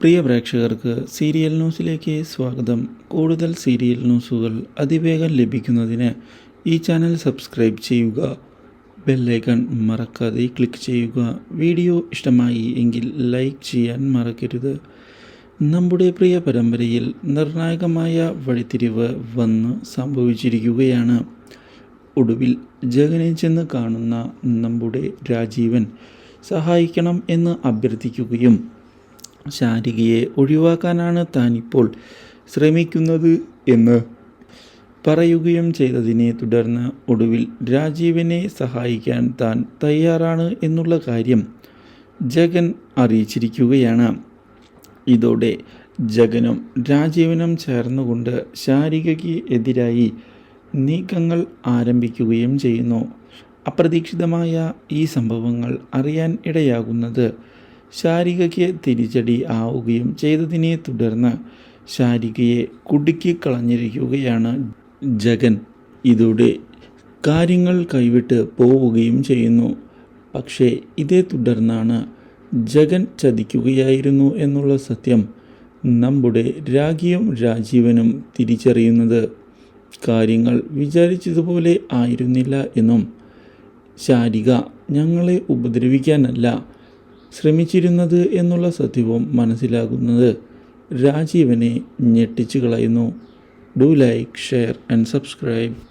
പ്രിയ പ്രേക്ഷകർക്ക് സീരിയൽ ന്യൂസിലേക്ക് സ്വാഗതം. കൂടുതൽ സീരിയൽ ന്യൂസുകൾ അതിവേഗം ലഭിക്കുന്നതിന് ഈ ചാനൽ സബ്സ്ക്രൈബ് ചെയ്യുക. ബെല്ലൈക്കൺ മറക്കാതെ ക്ലിക്ക് ചെയ്യുക. വീഡിയോ ഇഷ്ടമായി എങ്കിൽ ലൈക്ക് ചെയ്യാൻ മറക്കരുത്. നമ്മുടെ പ്രിയ പരമ്പരയിൽ നിർണായകമായ വഴിത്തിരിവ് വന്ന് സംഭവിച്ചിരിക്കുകയാണ്. ഒടുവിൽ ജഗനെ ചെന്ന് കാണുന്ന നമ്മുടെ രാജീവൻ സഹായിക്കണം എന്ന് അഭ്യർത്ഥിക്കുകയും ശാരികയെ ഒഴിവാക്കാനാണ് താനിപ്പോൾ ശ്രമിക്കുന്നത് എന്ന് പറയുകയും ചെയ്തതിനെ തുടർന്ന് ഒടുവിൽ രാജീവിനെ സഹായിക്കാൻ താൻ തയ്യാറാണ് എന്നുള്ള കാര്യം ജഗൻ അറിയിച്ചിരിക്കുകയാണ്. ഇതോടെ ജഗനും രാജീവനും ചേർന്നുകൊണ്ട് ശാരികയ്ക്ക് എതിരായി നീക്കങ്ങൾ ആരംഭിക്കുകയും ചെയ്യുന്നു. അപ്രതീക്ഷിതമായ ഈ സംഭവങ്ങൾ അറിയാൻ ഇടയാകുന്നത് ശാരികയ്ക്ക് തിരിച്ചടി ആവുകയും ചെയ്തതിനെ തുടർന്ന് ശാരികയെ കുടുക്കി കളഞ്ഞിരിക്കുകയാണ് ജഗൻ. ഇതോടെ കാര്യങ്ങൾ കൈവിട്ട് പോവുകയും ചെയ്യുന്നു. പക്ഷേ ഇതേ തുടർന്നാണ് ജഗൻ ചതിക്കുകയായിരുന്നു എന്നുള്ള സത്യം നമ്മുടെ രാഖിയും രാജീവനും തിരിച്ചറിയുന്നത്. കാര്യങ്ങൾ വിചാരിച്ചതുപോലെ ആയിരുന്നില്ല എന്നും ശാരിക ഞങ്ങളെ ഉപദ്രവിക്കാനല്ല ശ്രമിച്ചിരുന്നത് എന്നുള്ള സത്യവും മനസ്സിലാകുന്നത് രാജീവനെ ഞെട്ടിച്ചു കളയുന്നു. Do like share and subscribe.